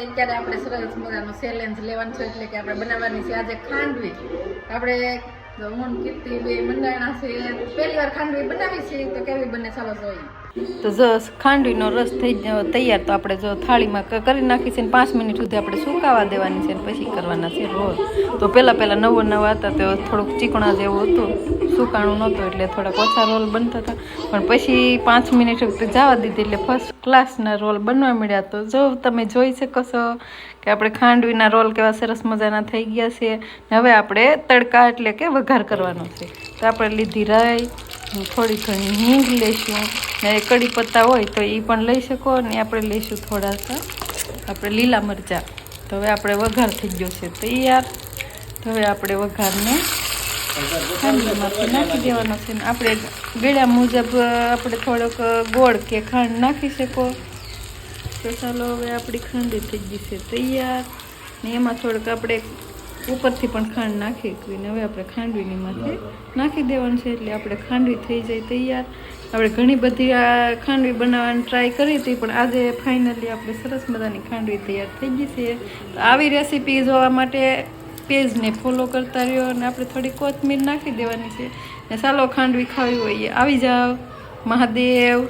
તો અત્યારે આપણે સરસ મજાનો સેલેન્જ લેવાનું છે, એટલે કે આપણે બનાવવાની છે. આજે ખાંડવી. આપણે હું કીર્તિ બે મંડાણા છે પહેલી વાર ખાંડવી બનાવી છે, તો કેવી બને ચાલો જોઈએ. તો જો ખાંડવીનો રસ થઈ તૈયાર તો આપણે જો થાળીમાં કરી નાખી છે ને પાંચ મિનિટ સુધી આપણે સુકાવા દેવાની છે ને પછી કરવાના છે રોલ. તો પહેલાં પહેલાં નવો નવા હતા તો થોડુંક ચીકણા જેવું હતું. સુકાણું નહોતું એટલે થોડાક ઓછા રોલ બનતા હતા. પણ પછી પાંચ મિનિટ જવા દીધી એટલે ફર્સ્ટ ક્લાસના રોલ બનવા મળ્યા. તો જો તમે જોઈ શકો છો કે આપણે ખાંડવીના રોલ કેવા સરસ મજાના થઈ ગયા છે. હવે આપણે તડકા એટલે કે વઘાર કરવાનો છે. તો આપણે લીધી રાઈ થોડી ઘણી હિંગ લઈશું ને કડી પત્તા હોય તો એ પણ લઈ શકો અને આપણે લઈશું થોડાક આપણે લીલા મરચાં. તો હવે આપણે વઘાર થઈ ગયો છે તૈયાર. તો હવે આપણે વઘારને ખાંડીમાંથી નાખી દેવાનો છે. ને આપણે ગળ્યા મુજબ આપણે થોડોક ગોળ કે ખાંડ નાખી શકો. તો ચાલો હવે આપણી ખાંડી થઈ ગઈ છે તૈયાર. ને એમાં થોડુંક આપણે ઉપરથી પણ ખાંડ નાખી ને હવે આપણે ખાંડવીની માથે નાખી દેવાનું છે એટલે આપણે ખાંડવી થઈ જાય તૈયાર. આપણે ઘણી બધી આ ખાંડવી બનાવવાની ટ્રાય કરી હતી, પણ આજે ફાઇનલી આપણે સરસ મજાની ખાંડવી તૈયાર થઈ ગઈ છે. આવી રેસીપી જોવા માટે પેજને ફોલો કરતા રહ્યો અને આપણે થોડી કોથમીર નાખી દેવાની છે. ને ચાલો ખાંડવી ખાવી હોય એ. આવી જાઓ. મહાદેવ.